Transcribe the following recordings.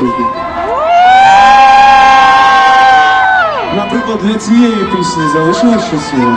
світі. Наприклад, для цієї пісні залишилось щось слово.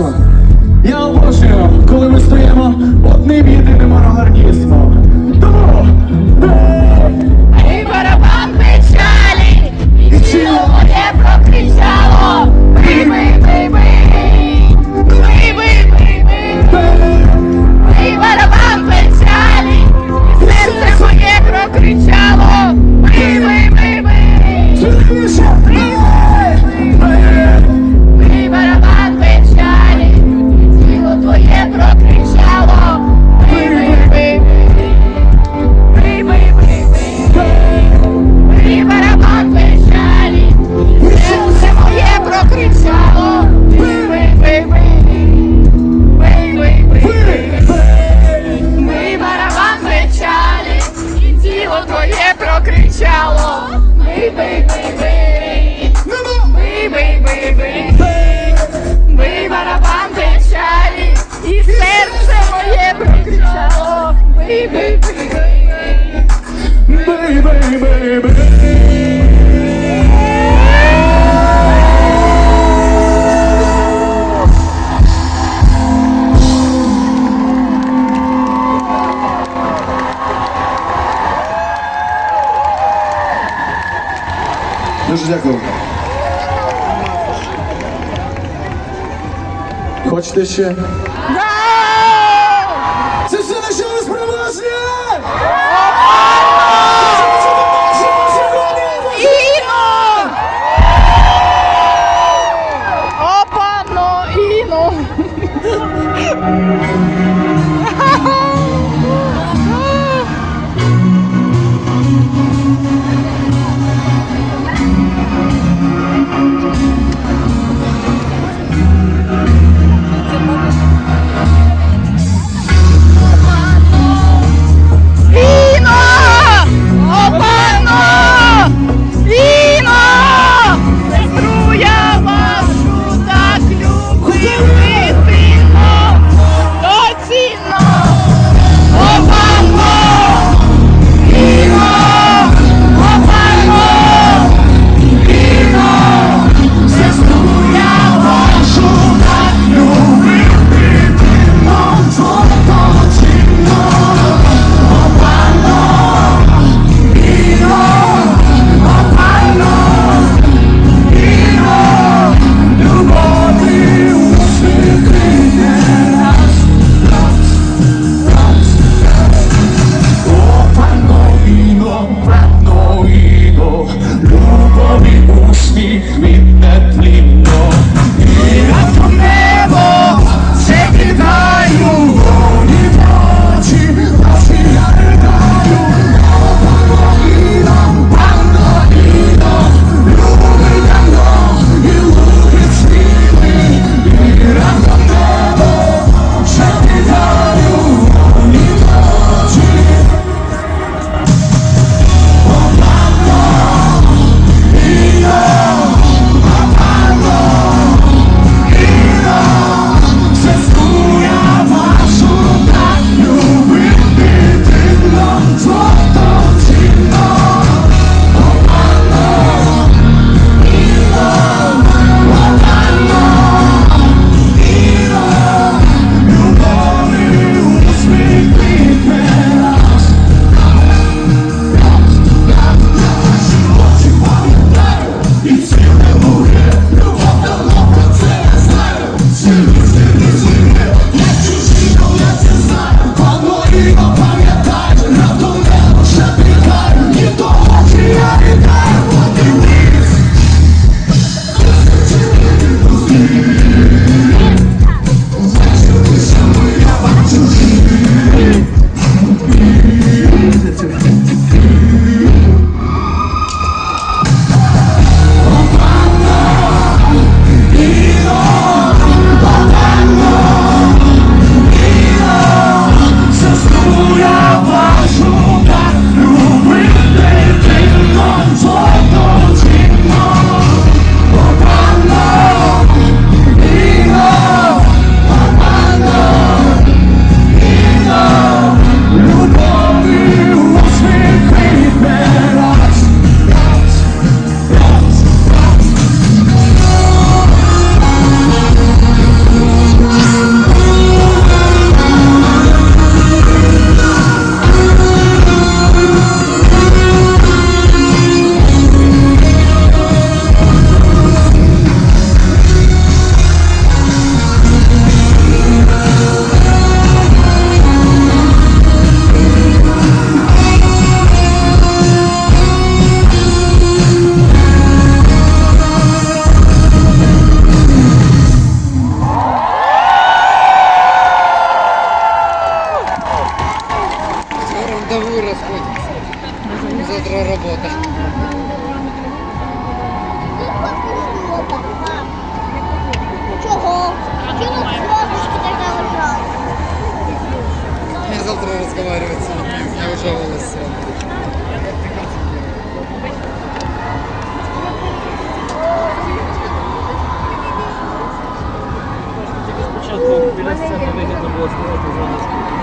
one. Хочете ще? Це все на що нас привезли! електроробота. Чого? Я завтра разговаривать с людьми, я уже волосы. Спочатку біля сцени вигідно було сказати зараз.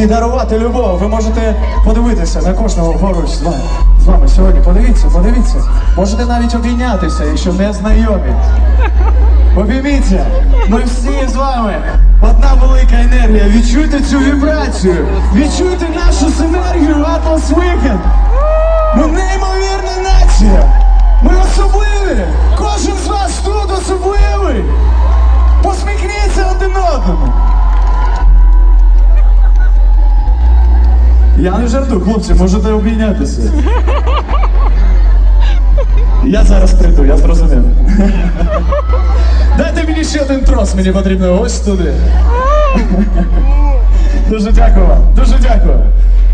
Здатні дарувати любов. Ви можете подивитися на кожного поруч з вами. З вами сьогодні. Подивіться, подивіться. Можете навіть обійнятися, якщо не знайомі. Обійміться. Ми всі з вами. Одна велика енергія. Відчуйте цю вібрацію. Відчуйте нашу синергію Atlas Weekend. Ми неймовірна нація. Ми особливі. Кожен з вас тут особливий. Посміхніться один одному. Я не жартую, хлопці, можете обійнятися. Я зараз прийду, я зрозумів. Дайте мені ще один трос, мені потрібно ось туди. Дуже дякую вам, дуже дякую.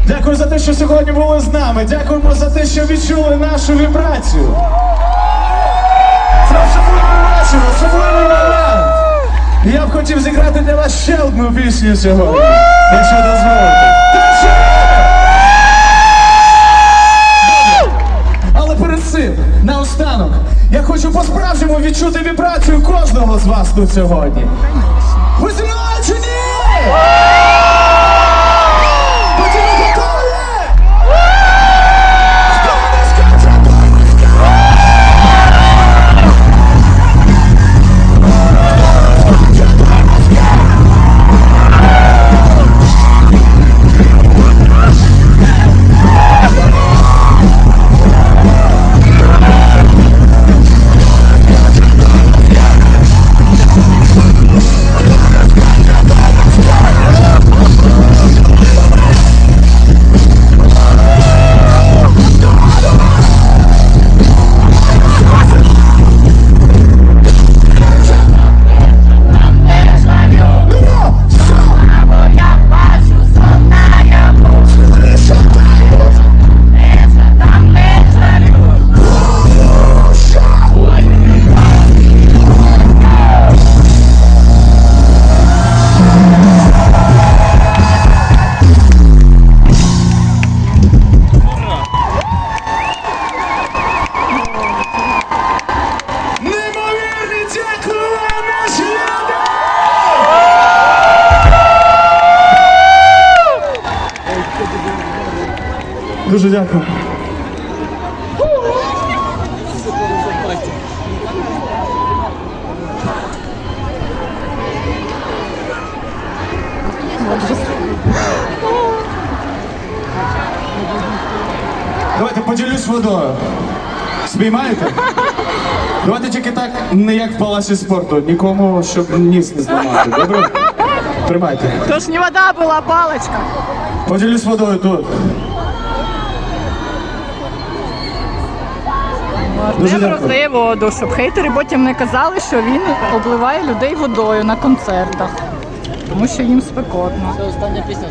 Дякую за те, що сьогодні були з нами. Дякуємо за те, що відчули нашу вібрацію. Це особливий вечір, особливий момент. Я б хотів зіграти для вас ще одну пісню сьогодні, якщо дозволите. Хочу по-справжньому відчути вібрацію кожного з вас тут сьогодні. Ви зі чи ні? Дуже дякую. Давайте поділюсь водою. Спіймаєте? Давайте тільки так, не як в палаці спорту. Нікому, щоб ніс не зламати. Добре? Тримайте. То ж не вода була, паличка. Поділюсь водою тут. Дуже не дякую. роздає воду, щоб хейтери потім не казали, що він обливає людей водою на концертах. Тому що їм спекотно. Це остання пісня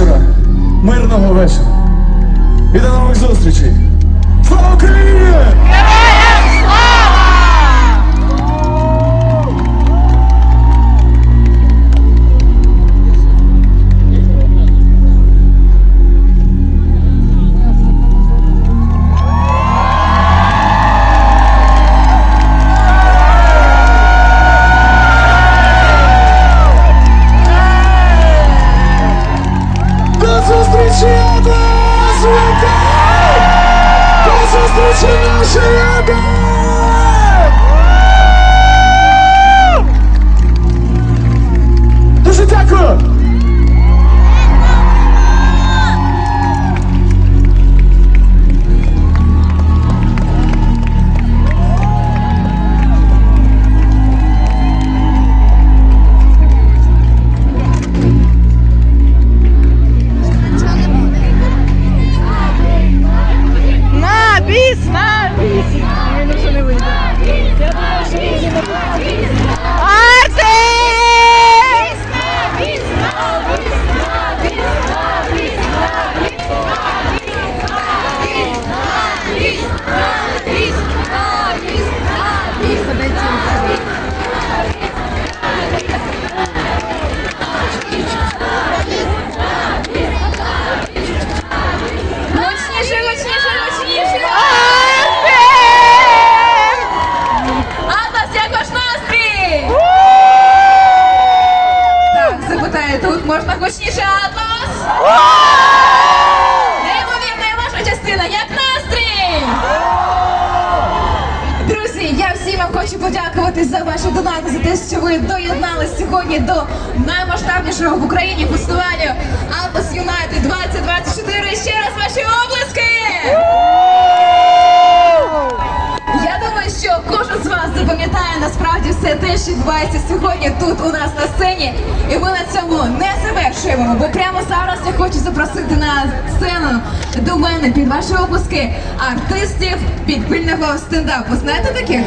вечора, мирного вечора і до нових зустрічей. Слава Україні! За те, що ви доєдналися сьогодні до наймасштабнішого в Україні фестивалю Atlas United 2024. Ще раз ваші облиски! Я думаю, що кожен з вас запам'ятає насправді все те, що відбувається сьогодні тут у нас на сцені. І ми на цьому не завершуємо, бо прямо зараз я хочу запросити на сцену до мене під ваші оплески артистів підпільного стендапу. Знаєте таких?